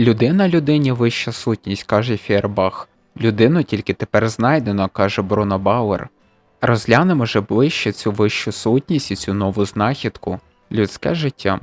Людина людині вища сутність, каже Фєрбах. Людину тільки тепер знайдено, каже Бруно Бауер. Розглянемо же ближче цю вищу сутність і цю нову знахідку людське життя.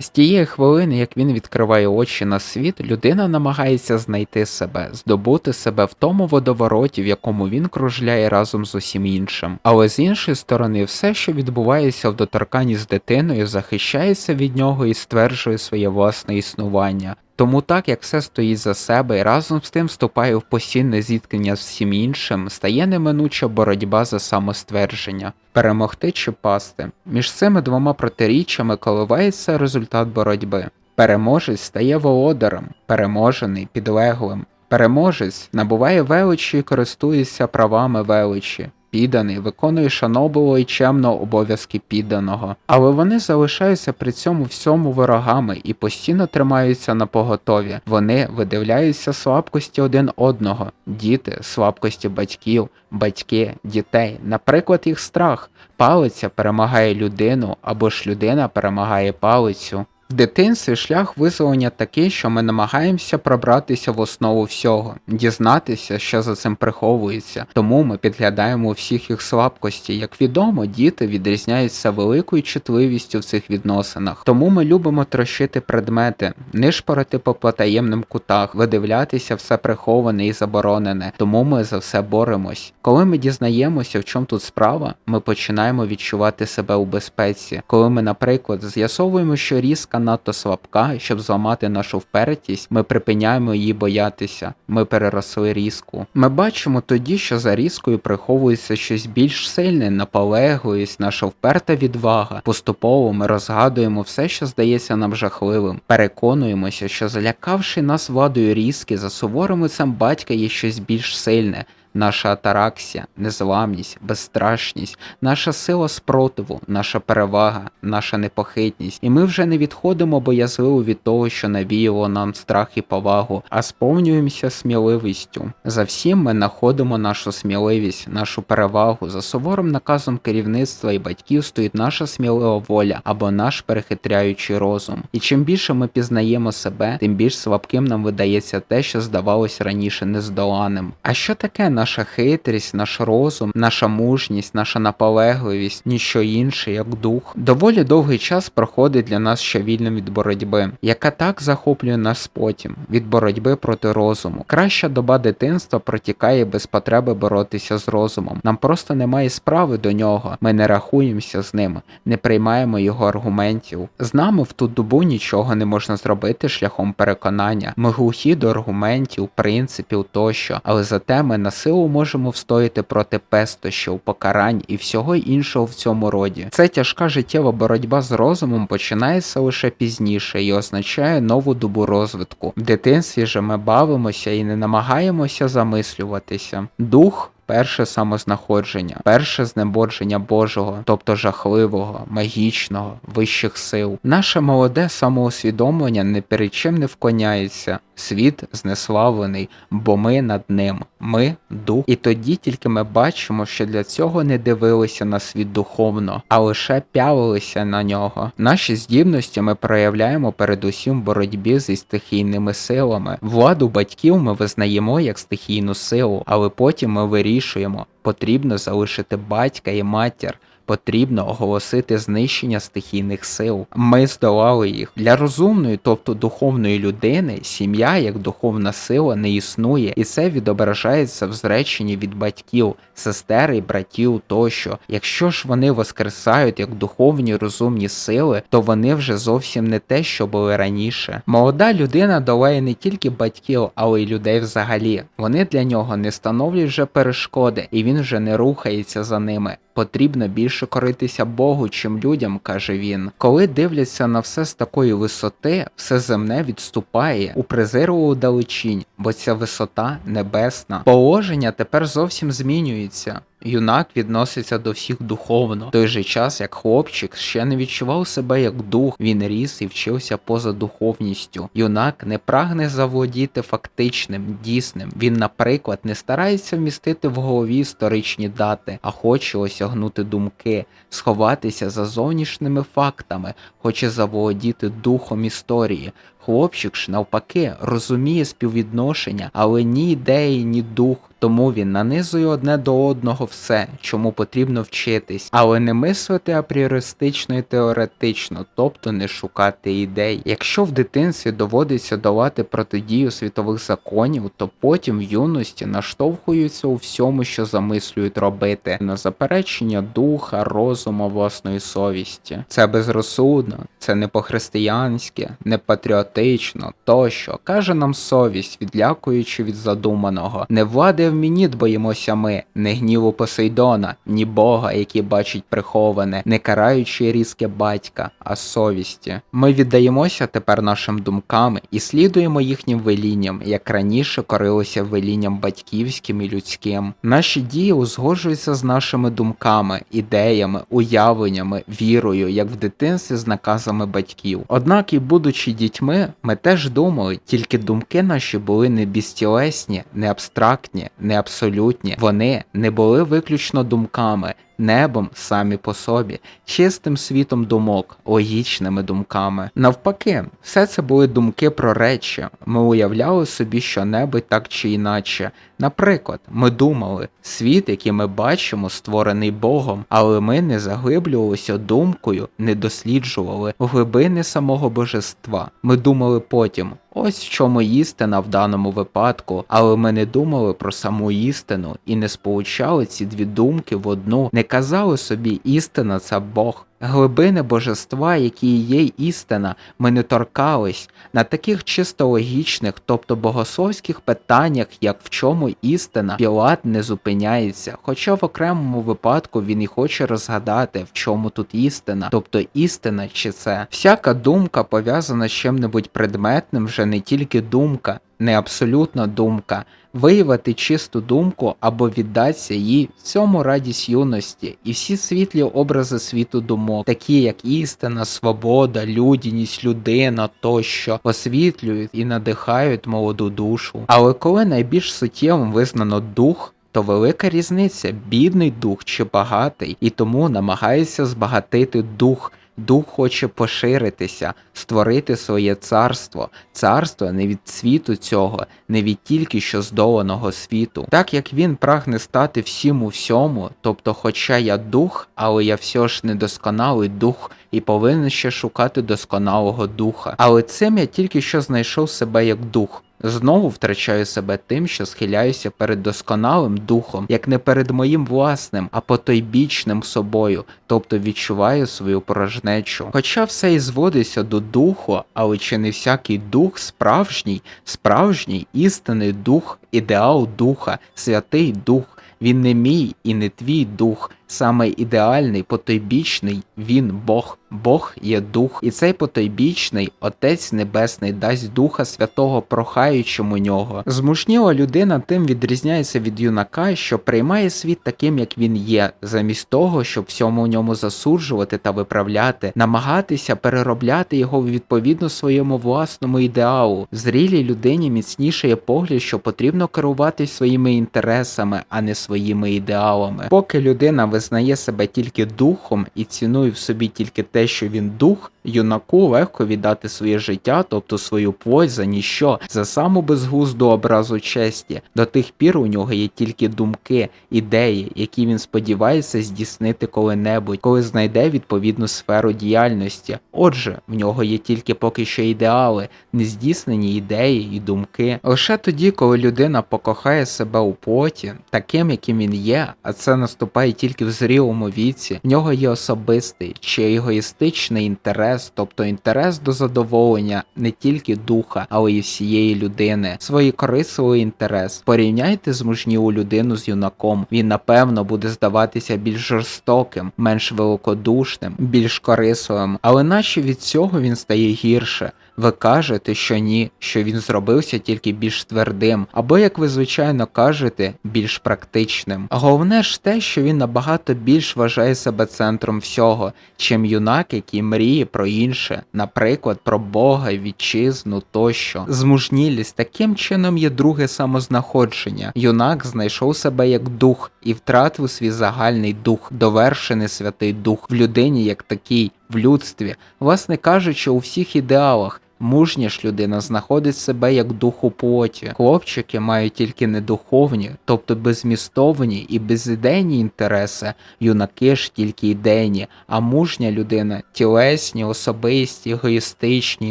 З тієї хвилини, як він відкриває очі на світ, людина намагається знайти себе, здобути себе в тому водовороті, в якому він кружляє разом з усім іншим. Але з іншої сторони, все, що відбувається в доторканні з дитиною, захищається від нього і стверджує своє власне існування. Тому так як все стоїть за себе і разом з тим вступає в постійне зіткнення з всім іншим, стає неминуча боротьба за самоствердження, перемогти чи пасти. Між цими двома протиріччями коливається результат боротьби. Переможець стає володарем, переможений підлеглим. Переможець набуває величі і користується правами величі. Підданий виконує шанобливо і чемно обов'язки підданого, але вони залишаються при цьому всьому ворогами і постійно тримаються на поготові. Вони видивляються слабкості один одного, діти, слабкості батьків, батьки, дітей. Наприклад, їх страх. Палиця перемагає людину або ж людина перемагає палицю. В дитинстві шлях визволення такий, що ми намагаємося пробратися в основу всього, дізнатися, що за цим приховується, тому ми підглядаємо всіх їх слабкості. Як відомо, діти відрізняються великою чутливістю в цих відносинах, тому ми любимо трощити предмети, нишпорити по потаємним кутах, видивлятися все приховане і заборонене, тому ми за все боремось. Коли ми дізнаємося, в чому тут справа, ми починаємо відчувати себе у безпеці. Коли ми, наприклад, з'ясовуємо, що різка надто слабка, щоб зламати нашу впертість, ми припиняємо її боятися. Ми переросли різку. Ми бачимо тоді, що за різкою приховується щось більш сильне, наполегливість, наша вперта відвага. Поступово ми розгадуємо все, що здається нам жахливим. Переконуємося, що залякавши нас владою різки, за суворим лицем батька є щось більш сильне. Наша атараксія, незламність, безстрашність, наша сила спротиву, наша перевага, наша непохитність, і ми вже не відходимо боязливо від того, що навіяло нам страх і повагу, а сповнюємося сміливістю. За всім ми знаходимо нашу сміливість, нашу перевагу. За суворим наказом керівництва і батьків стоїть наша смілива воля або наш перехитряючий розум. І чим більше ми пізнаємо себе, тим більш слабким нам видається те, що здавалось раніше нездоланим. А що таке наша хитрість, наш розум, наша мужність, наша наполегливість, ніщо інше, як дух. Доволі довгий час проходить для нас ще вільно від боротьби, яка так захоплює нас потім, від боротьби проти розуму. Краща доба дитинства протікає без потреби боротися з розумом. Нам просто немає справи до нього, ми не рахуємося з ним, не приймаємо його аргументів. З нами в ту добу нічого не можна зробити шляхом переконання. Ми глухі до аргументів, принципів тощо, але зате ми на силу можемо встояти проти пестощів, покарань і всього іншого в цьому роді. Ця тяжка життєва боротьба з розумом починається лише пізніше і означає нову добу розвитку. В дитинстві же ми бавимося і не намагаємося замислюватися. Дух. Перше самознаходження, перше знебодження Божого, тобто жахливого, магічного, вищих сил. Наше молоде самоусвідомлення не перед чим не вклоняється. Світ знеславлений, бо ми над ним, ми дух. І тоді тільки ми бачимо, що для цього не дивилися на світ духовно, а лише пялилися на нього. Наші здібності ми проявляємо передусім в боротьбі зі стихійними силами. Владу батьків ми визнаємо як стихійну силу, але потім ми вирішуємо, потрібно залишити батька і матір потрібно оголосити знищення стихійних сил. Ми здолали їх. Для розумної, тобто духовної людини, сім'я як духовна сила не існує, і це відображається в зреченні від батьків, сестер і братів тощо. Якщо ж вони воскресають як духовні розумні сили, то вони вже зовсім не те, що були раніше. Молода людина долає не тільки батьків, але й людей взагалі. Вони для нього не становлять вже перешкоди, і він вже не рухається за ними. Потрібно більше коритися Богу, чим людям, каже він. Коли дивляться на все з такої висоти, все земне відступає у презирливу далечінь, бо ця висота небесна. Положення тепер зовсім змінюється. Юнак відноситься до всіх духовно, в той же час як хлопчик ще не відчував себе як дух, він ріс і вчився поза духовністю. Юнак не прагне заволодіти фактичним, дійсним. Він, наприклад, не старається вмістити в голові історичні дати, а хоче осягнути думки, сховатися за зовнішніми фактами, хоче заволодіти духом історії. Хлопчик ж навпаки розуміє співвідношення, але ні ідеї, ні дух. Тому він нанизує одне до одного все, чому потрібно вчитись, але не мислити апріористично і теоретично, тобто не шукати ідей. Якщо в дитинстві доводиться долати протидію світових законів, то потім в юності наштовхуються у всьому, що замислюють робити, на заперечення духа, розуму, власної совісті. Це безрозсудно, це не по-християнськи, не патріотично, тощо каже нам совість, відлякуючи від задуманого, не влади в мені дбаємося ми, не гніву Посейдона, ні Бога, який бачить приховане, не караючи різке батька, а совісті. Ми віддаємося тепер нашим думкам і слідуємо їхнім велінням, як раніше корилося велінням батьківським і людським. Наші дії узгоджуються з нашими думками, ідеями, уявленнями, вірою, як в дитинстві з наказами батьків. Однак і будучи дітьми, ми теж думали, тільки думки наші були не безтілесні, не абстрактні, не абсолютні. Вони не були виключно думками, небом самі по собі, чистим світом думок, логічними думками. Навпаки, все це були думки про речі. Ми уявляли собі що-небудь так чи іначе. Наприклад, ми думали, світ, який ми бачимо, створений Богом, але ми не заглиблювалися думкою, не досліджували глибини самого божества. Ми думали потім. Ось в чому істина в даному випадку, але ми не думали про саму істину і не сполучали ці дві думки в одну, не казали собі істина це Бог. Глибини божества, які є істина, ми не торкались на таких чисто логічних, тобто богословських питаннях, як в чому істина, Пілат не зупиняється, хоча в окремому випадку він і хоче розгадати, в чому тут істина, тобто істина чи це. Всяка думка пов'язана з чим-небудь предметним, вже не тільки думка, не абсолютна думка, виявити чисту думку або віддатися їй в цьому радість юності, і всі світлі образи світу думок, такі як істина, свобода, людяність, людина тощо, освітлюють і надихають молоду душу. Але коли найбільш суттєвим визнано дух, то велика різниця, бідний дух чи багатий, і тому намагається збагатити дух. Дух хоче поширитися, створити своє царство, царство не від світу цього, не від тільки що здоланого світу. Так як він прагне стати всім у всьому, тобто, хоча я дух, але я все ж недосконалий дух і повинен ще шукати досконалого духа. Але цим я тільки що знайшов себе як дух. Знову втрачаю себе тим, що схиляюся перед досконалим духом, як не перед моїм власним, а потойбічним собою, тобто відчуваю свою порожнечу. Хоча все і зводиться до духу, але чи не всякий дух справжній, справжній істинний дух, ідеал духа, святий дух. Він не мій і не твій дух, саме ідеальний, потойбічний, він Бог. Бог є дух, і цей потойбічний Отець Небесний дасть Духа Святого, прохаючому нього. Змушніла людина тим відрізняється від юнака, що приймає світ таким, як він є, замість того, щоб всьому ньому засуджувати та виправляти, намагатися переробляти його відповідно своєму власному ідеалу. Зрілій людині міцніше є погляд, що потрібно керуватись своїми інтересами, а не своїми ідеалами. Поки людина визнає себе тільки духом і цінує в собі тільки те, що він дух, юнаку легко віддати своє життя, тобто свою плоть за ніщо, за саму безглузду образу честі. До тих пір у нього є тільки думки, ідеї, які він сподівається здійснити коли-небудь, коли знайде відповідну сферу діяльності. Отже, в нього є тільки поки що ідеали, нездійснені ідеї і думки. Лише тоді, коли людина покохає себе у плоті, таким, яким він є, а це наступає тільки в зрілому віці, в нього є особистий чи егоїстичний інтерес, тобто інтерес до задоволення не тільки духа, але й всієї людини, свої корисливий інтерес. Порівняйте змужнілу людину з юнаком. Він напевно буде здаватися більш жорстоким, менш великодушним, більш корисливим, але наче від цього він стає гірше. Ви кажете, що ні, що він зробився тільки більш твердим, або, як ви звичайно кажете, більш практичним. Головне ж те, що він набагато більш вважає себе центром всього, чим юнак, який мріє про інше, наприклад, про Бога, вітчизну тощо. Змужнілість таким чином є друге самознаходження. Юнак знайшов себе як дух і втратив свій загальний дух, довершений святий дух в людині як такій, в людстві, власне кажучи, у всіх ідеалах Мужня ж людина знаходить себе як дух у плоті. Хлопчики мають тільки недуховні, тобто безмістовні і безідейні інтереси, юнаки ж тільки ідейні, а мужня людина тілесні, особисті, егоїстичні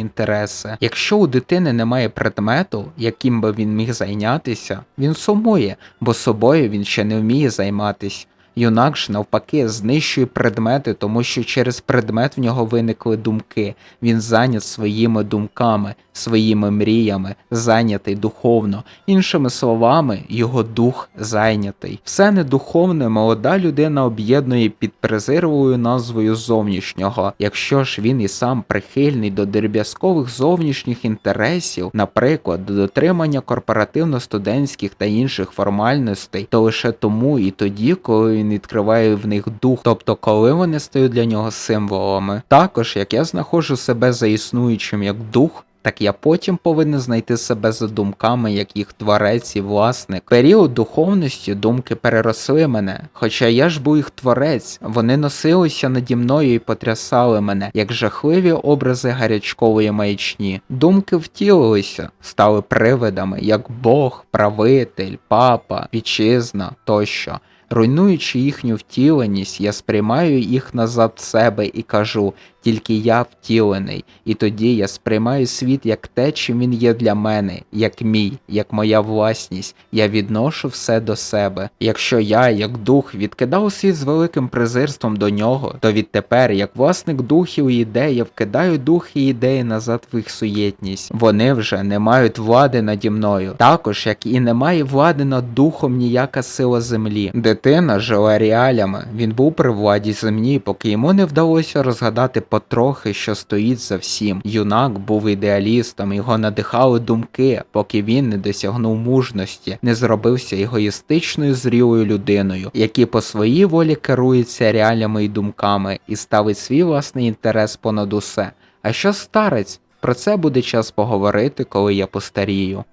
інтереси. Якщо у дитини немає предмету, яким би він міг зайнятися, він сумує, бо собою він ще не вміє займатись. Юнак ж навпаки знищує предмети, тому що через предмет в нього виникли думки. Він зайнят своїми думками, своїми мріями, зайнятий духовно. Іншими словами, його дух зайнятий. Все недуховне молода людина об'єднує під презирливою назвою зовнішнього. Якщо ж він і сам прихильний до дерб'язкових зовнішніх інтересів, наприклад, до дотримання корпоративно-студентських та інших формальностей, то лише тому і тоді, коли він відкриває в них дух, тобто коли вони стають для нього символами. Також як я знаходжу себе за існуючим як дух. Так я потім повинен знайти себе за думками, як їх творець і власник. Період духовності думки переросли мене, хоча я ж був їх творець, вони носилися наді мною і потрясали мене, як жахливі образи гарячкової маячні. Думки втілилися, стали привидами, як Бог, правитель, папа, вітчизна тощо. Руйнуючи їхню втіленість, я сприймаю їх назад в себе і кажу, тільки я втілений, і тоді я сприймаю світ як те, чим він є для мене, як мій, як моя власність. Я відношу все до себе. Якщо я, як дух, відкидав світ з великим презирством до нього, то відтепер, як власник духів і ідей, я вкидаю дух і ідеї назад в їх суєтність. Вони вже не мають влади наді мною, також як і не має влади над духом ніяка сила землі. Дитина жила реалями. Він був при владі землі, поки йому не вдалося розгадати потрохи, що стоїть за всім. Юнак був ідеалістом, його надихали думки, поки він не досягнув мужності, не зробився егоїстичною зрілою людиною, який по своїй волі керується реалями і думками і ставить свій власний інтерес понад усе. А що старець? Про це буде час поговорити, коли я постарію.